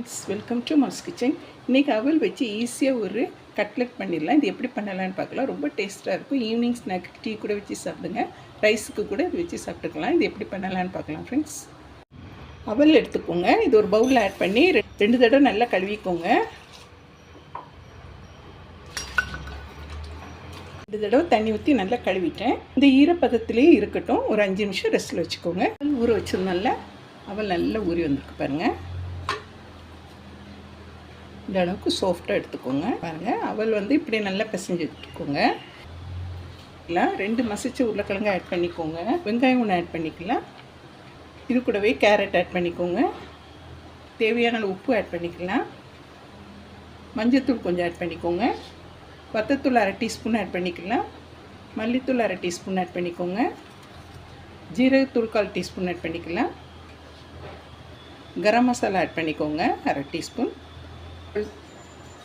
Friends welcome to mass kitchen இன்றைக்கி அவல் வச்சு ஈஸியாக ஒரு கட்லெட் பண்ணிடலாம். இது எப்படி பண்ணலான்னு பார்க்கலாம். ரொம்ப டேஸ்ட்டாக இருக்கும். ஈவினிங் ஸ்நாக் டீ கூட வச்சு சாப்பிடுங்க. ரைஸுக்கு கூட இது வச்சு சாப்பிட்டுக்கலாம். இது எப்படி பண்ணலான்னு பார்க்கலாம் ஃப்ரெண்ட்ஸ் அவல் எடுத்துக்கோங்க. இது ஒரு பவுலில் ஆட் பண்ணி ரெ- ரெண்டு தடவை நல்லா கழுவிக்கோங்க. ரெண்டு தடவை தண்ணி ஊற்றி நல்லா கழுவிட்டேன். இந்த ஈரப்பதத்துலேயே இருக்கட்டும். ஒரு அஞ்சு நிமிஷம் ரெஸ்ட்டில் வச்சுக்கோங்க. ஊற வச்சிருந்தால அவல் நல்லா ஊறி வந்திருக்கு பாருங்கள் இந்த அளவுக்கு சாஃப்டாக எடுத்துக்கோங்க. பாருங்கள் அவல் வந்து இப்படி நல்லா பிசைஞ்சு எடுத்துக்கோங்க. இல்லை ரெண்டு மசிச்ச உருளைக்கிழங்கு ஆட் பண்ணிக்கோங்க. வெங்காயம் ஒன்று ஆட் பண்ணிக்கலாம். இது கூடவே கேரட் ஆட் பண்ணிக்கோங்க. தேவையான உப்பு ஆட் பண்ணிக்கலாம். மஞ்சத்தூள் கொஞ்சம் ஆட் பண்ணிக்கோங்க. வத்தத்தூள் அரை டீஸ்பூன் ஆட் பண்ணிக்கலாம். மல்லித்தூள் அரை டீஸ்பூன் ஆட் பண்ணிக்கோங்க. ஜீரகத்தூள் கால் டீஸ்பூன் ஆட் பண்ணிக்கலாம். கரம் மசாலா ஆட் பண்ணிக்கோங்க. அரை டீஸ்பூன்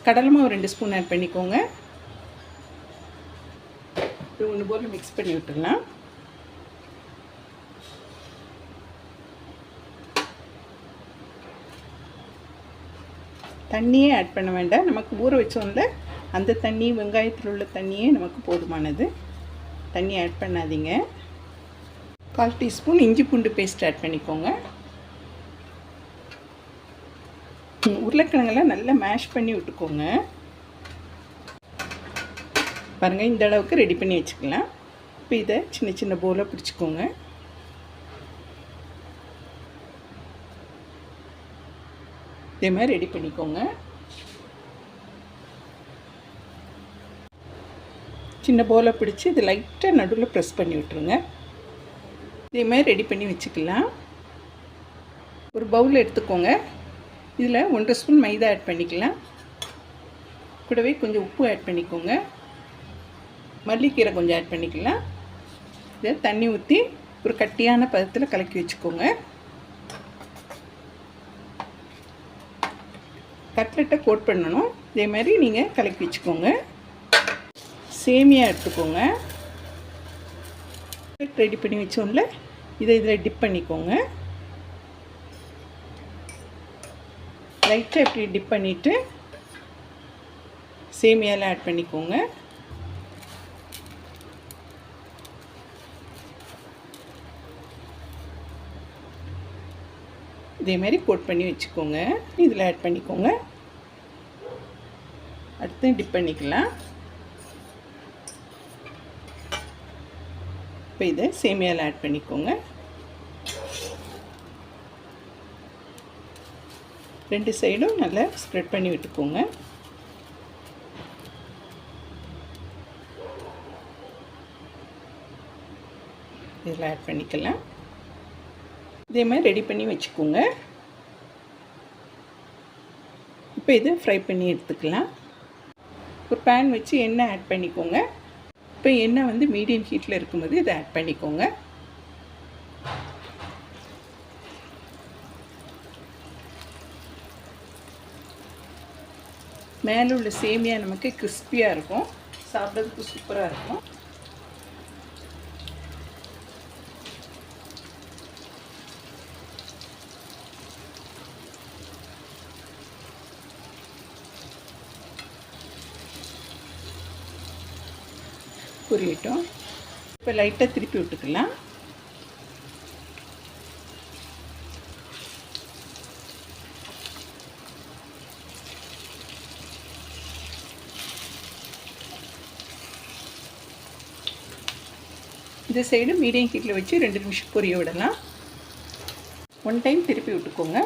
கடலை மாவு ரெண்டு ஸ்பூன் ஆட் பண்ணிக்கோங்க. இது ஒன்று போல் மிக்ஸ் பண்ணி விட்டுடலாம். தண்ணியே ஆட் பண்ண வேண்டாம். நமக்கு ஊற வச்சோம்ல அந்த தண்ணி வெங்காயத்தில் உள்ள தண்ணியே நமக்கு போதுமானது. தண்ணி ஆட் பண்ணாதீங்க. கால் டீஸ்பூன் இஞ்சி பூண்டு பேஸ்ட் ஆட் பண்ணிக்கோங்க. உருளைக்கிழங்கெல்லாம் நல்லா மேஷ் பண்ணி விட்டுக்கோங்க. பாருங்கள் இந்த அளவுக்கு ரெடி பண்ணி வச்சுக்கலாம். இப்போ இதை சின்ன சின்ன போலாக பிடிச்சிக்கோங்க. இதே மாதிரி ரெடி பண்ணிக்கோங்க. சின்ன போலை பிடிச்சி இது லைட்டாக நடுவில் ப்ரெஸ் பண்ணி விட்டுருங்க. இதே மாதிரி ரெடி பண்ணி வச்சுக்கலாம். ஒரு பவுல் எடுத்துக்கோங்க. இதில் ஒன்றரை ஸ்பூன் மைதா ஆட் பண்ணிக்கலாம். கூடவே கொஞ்சம் உப்பு ஆட் பண்ணிக்கோங்க. மல்லிக்கீரை கொஞ்சம் ஆட் பண்ணிக்கலாம். இதை தண்ணி ஊற்றி ஒரு கட்டியான பதத்தில் கலக்கி வச்சுக்கோங்க. கட்லெட்டை கோட் பண்ணணும். இதே மாதிரி நீங்கள் கலக்கி வச்சுக்கோங்க. சேமியா எடுத்துக்கோங்க. ரெடி பண்ணி வச்சோம்ல இதை இதில் டிப் பண்ணிக்கோங்க. லைட்டாக இப்படி டிப் பண்ணிவிட்டு சேமியாலாம் ஆட் பண்ணிக்கோங்க. இதே மாதிரி கோட் பண்ணி வச்சுக்கோங்க. இதில் ஆட் பண்ணிக்கோங்க. அடுத்து டிப் பண்ணிக்கலாம். இப்போ இதை சேமியாவில் ஆட் பண்ணிக்கோங்க. ரெண்டு சைடும் நல்லா ஸ்ப்ரெட் பண்ணி விட்டுக்கோங்க. இதில் ஆட் பண்ணிக்கலாம். இதே மாதிரி ரெடி பண்ணி வச்சுக்கோங்க. இப்போ இதை ஃப்ரை பண்ணி எடுத்துக்கலாம். ஒரு பேன் வச்சு எண்ணெய் ஆட் பண்ணிக்கோங்க. இப்போ எண்ணெய் வந்து மீடியம் ஹீட்டில் இருக்கும்போது இதை ஆட் பண்ணிக்கோங்க. மேலே உள்ள சேமியா நமக்கு கிறிஸ்பியாக இருக்கும். சாப்பிட்றதுக்கு சூப்பராக இருக்கும். புரியட்டும். இப்போ லைட்டாக திருப்பி விட்டுக்கலாம். இந்த சைடு மீடியம் ஹீட்டில் வச்சு ரெண்டு நிமிஷம் பொரிய விடலாம். ஒன் டைம் திருப்பி விட்டுக்கோங்க.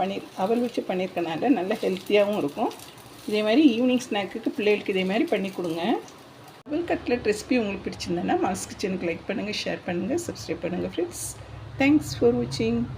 பன்னீர் அவல் வச்சு பண்ணியிருக்கனால நல்ல ஹெல்த்தியாகவும் இருக்கும். இதே மாதிரி ஈவினிங் ஸ்நாக்குக்கு பிள்ளைகளுக்கு இதே மாதிரி பண்ணி கொடுங்க. டபுள் கட்லட் ரெசிபி உங்களுக்கு பிடிச்சிருந்தேன்னா மாஸ் கிச்சனுக்கு லைக் பண்ணுங்கள் ஷேர் பண்ணுங்கள் சப்ஸ்கிரைப் பண்ணுங்கள் ஃப்ரெண்ட்ஸ் தேங்க்ஸ் ஃபார் வாட்சிங்